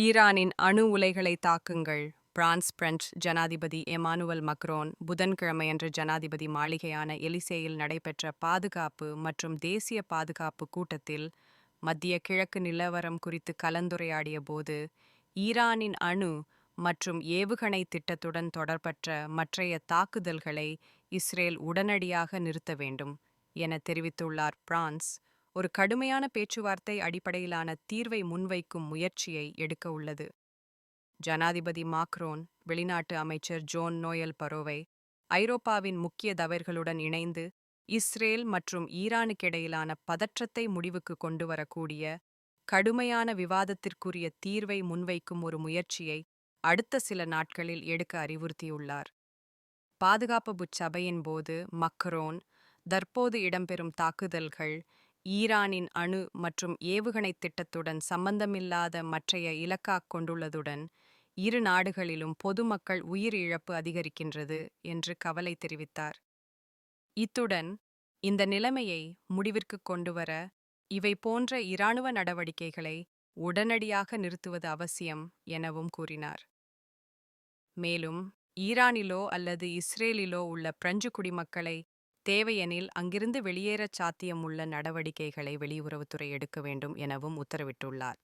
ஈரானின் அணு உலைகளை தாக்குங்கள். பிரான்ஸ் பிரெஞ்சு ஜனாதிபதி எமானுவல் மக்ரோன் புதன்கிழமையன்று ஜனாதிபதி மாளிகையான எலிசேயில் நடைபெற்ற பாதுகாப்பு மற்றும் தேசிய பாதுகாப்பு கூட்டத்தில் மத்திய கிழக்கு நிலவரம் குறித்து கலந்துரையாடிய போது ஈரானின் அணு மற்றும் ஏவுகணை திட்டத்துடன் தொடர்பற்ற மற்றைய தாக்குதல்களை இஸ்ரேல் உடனடியாக நிறுத்த வேண்டும் என தெரிவித்துள்ளார் பிரான்ஸ். ஒரு கடுமையான பேச்சுவார்த்தை அடிப்படையிலான தீர்வை முன்வைக்கும் முயற்சியை எடுக்க உள்ளது. ஜனாதிபதி மாக்ரோன் வெளிநாட்டு அமைச்சர் ஜோன் நோயல் பரோவை ஐரோப்பாவின் முக்கிய தவறுகளுடன் இணைந்து இஸ்ரேல் மற்றும் ஈரானுக்கிடையிலான பதற்றத்தை முடிவுக்கு கொண்டு வரக்கூடிய கடுமையான விவாதத்திற்குரிய தீர்வை முன்வைக்கும் ஒரு முயற்சியை அடுத்த சில நாட்களில் எடுக்க அறிவுறுத்தியுள்ளார். பாதுகாப்பு சபையின் போது மக்ரோன் தற்போது இடம்பெறும் தாக்குதல்கள் ஈரானின் அணு மற்றும் ஏவுகணை திட்டத்துடன் சம்பந்தமில்லாத மற்றைய இலக்காக் கொண்டுள்ளதுடன் இரு நாடுகளிலும் பொதுமக்கள் உயிரிழப்பு அதிகரிக்கின்றது என்று கவலை தெரிவித்தார். இத்துடன் இந்த நிலைமையை முடிவிற்கு கொண்டுவர இவை போன்ற இராணுவ நடவடிக்கைகளை உடனடியாக நிறுத்துவது அவசியம் எனவும் கூறினார். மேலும் ஈரானிலோ அல்லது இஸ்ரேலிலோ உள்ள பிரெஞ்சு குடிமக்களை தேவையெனில் அங்கிருந்து வெளியேறச் சாத்தியமுள்ள நடவடிக்கைகளை வெளியுறவுத்துறை எடுக்க வேண்டும் எனவும் உத்தரவிட்டுள்ளார்.